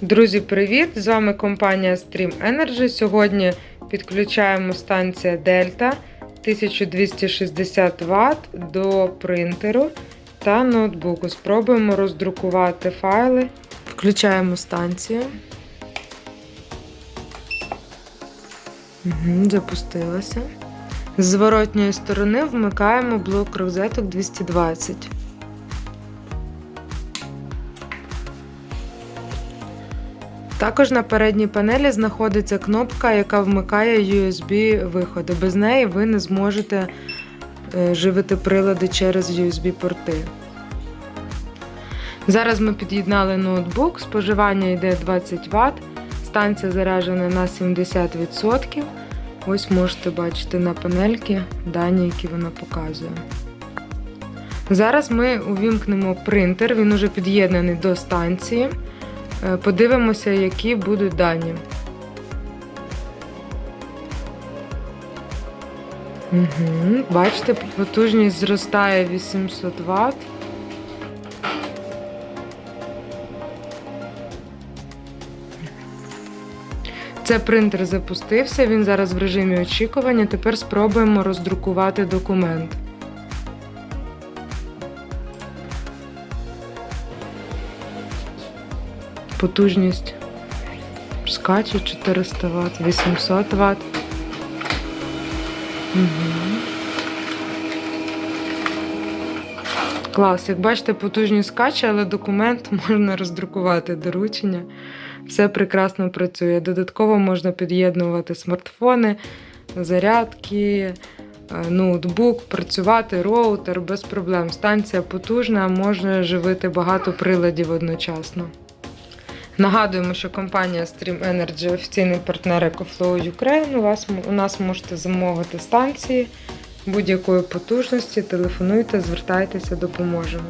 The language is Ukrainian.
Друзі, привіт! З вами компанія Stream Energy. Сьогодні підключаємо станція Delta 1260 Вт до принтеру та ноутбуку. Спробуємо роздрукувати файли. Включаємо станцію. Угу, запустилася. З зворотньої сторони вмикаємо блок розеток 220. Також на передній панелі знаходиться кнопка, яка вмикає USB-виходи. Без неї ви не зможете е, живити прилади через USB-порти. Зараз ми під'єднали ноутбук, споживання йде 20 Вт, станція заряджена на 70%. Ось можете бачити на панельки дані, які вона показує. Зараз ми увімкнемо принтер, він уже під'єднаний до станції. Е, Подивимося, які будуть дані. Угу. Бачите, потужність зростає 800 Вт. Це принтер запустився, він зараз в режимі очікування. Тепер спробуємо роздрукувати документ. Потужність скаче 400 Вт, 800 Вт. Угу. Клас, як бачите, потужність скаче, але документ можна роздрукувати доручення. Все прекрасно працює. Додатково можна під'єднувати смартфони, зарядки, е, ноутбук, працювати, роутер без проблем. Станція потужна, може живити багато приладів одночасно. Нагадуємо, що компанія Stream Energy офіційний партнер EcoFlow Ukraine. У, вас, у нас можете замовити станції будь-якої потужності. Телефонуйте, звертайтеся, допоможемо.